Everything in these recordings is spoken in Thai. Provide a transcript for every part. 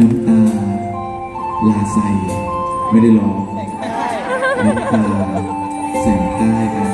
น้ำตา ลาใส่ไม่ได้ร้องน้ำตาแสงใต้ครับ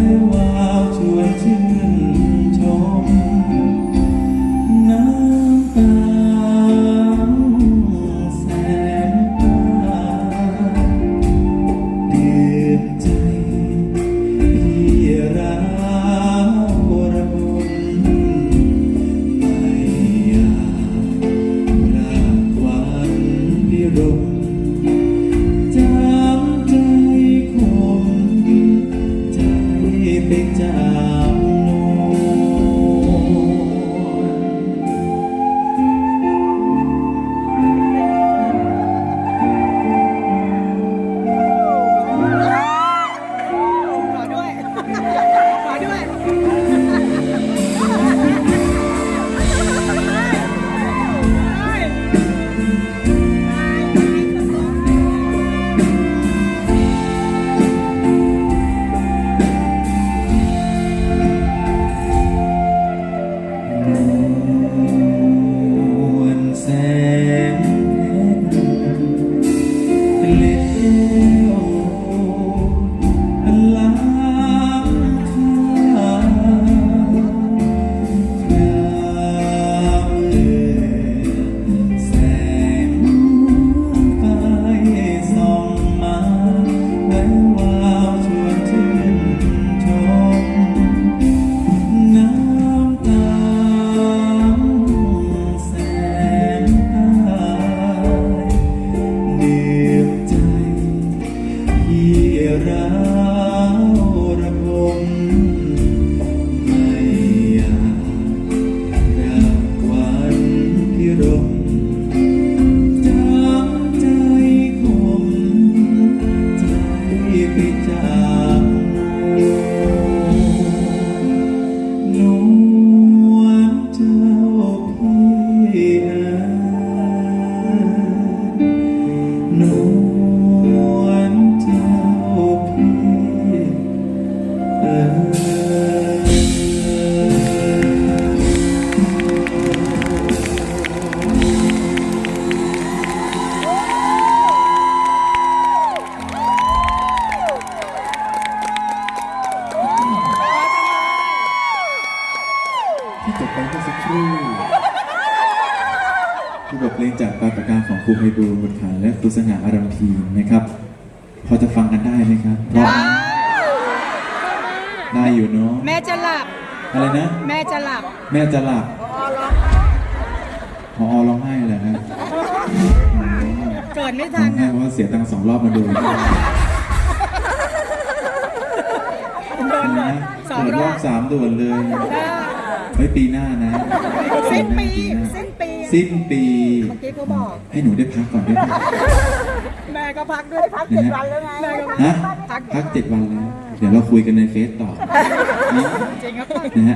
วววาวชวนชื่น ที่จบไปเมื่อสักครู่คือบทเพลงจากปาปากกาของครูไพบูลย์บุตรฐานและครูสง่าอารัมพีนะครับ พอจะฟังกันได้ไหมครับเพราะได้อยู่เนาะแม่จะหลับ อะไรนะ แม่จะหลับ แม่จะหลับพอร้องไห้เหรอฮะเกิดไม่ร้ทัอนงไห้เพราะว่าเสียตังค์สองรอบมาดูโดนเลยนะสองเปิดรรออบบสามด่วนเลย ไว้ปีหน้านะสิ้นปีหน้าสิ้นปีสิ้นปีเมื่อกี้เขาบอก ให้หนูได้พักก่อนได้ไหมแม่ก็พักด้วยพักเจ็ดวันแล้วไงแม่ก็ฮะพักพักเจ็ดวันแล้ว เดี๋ยวเราคุยกันในเฟซต่อนะจริงครับนะฮะ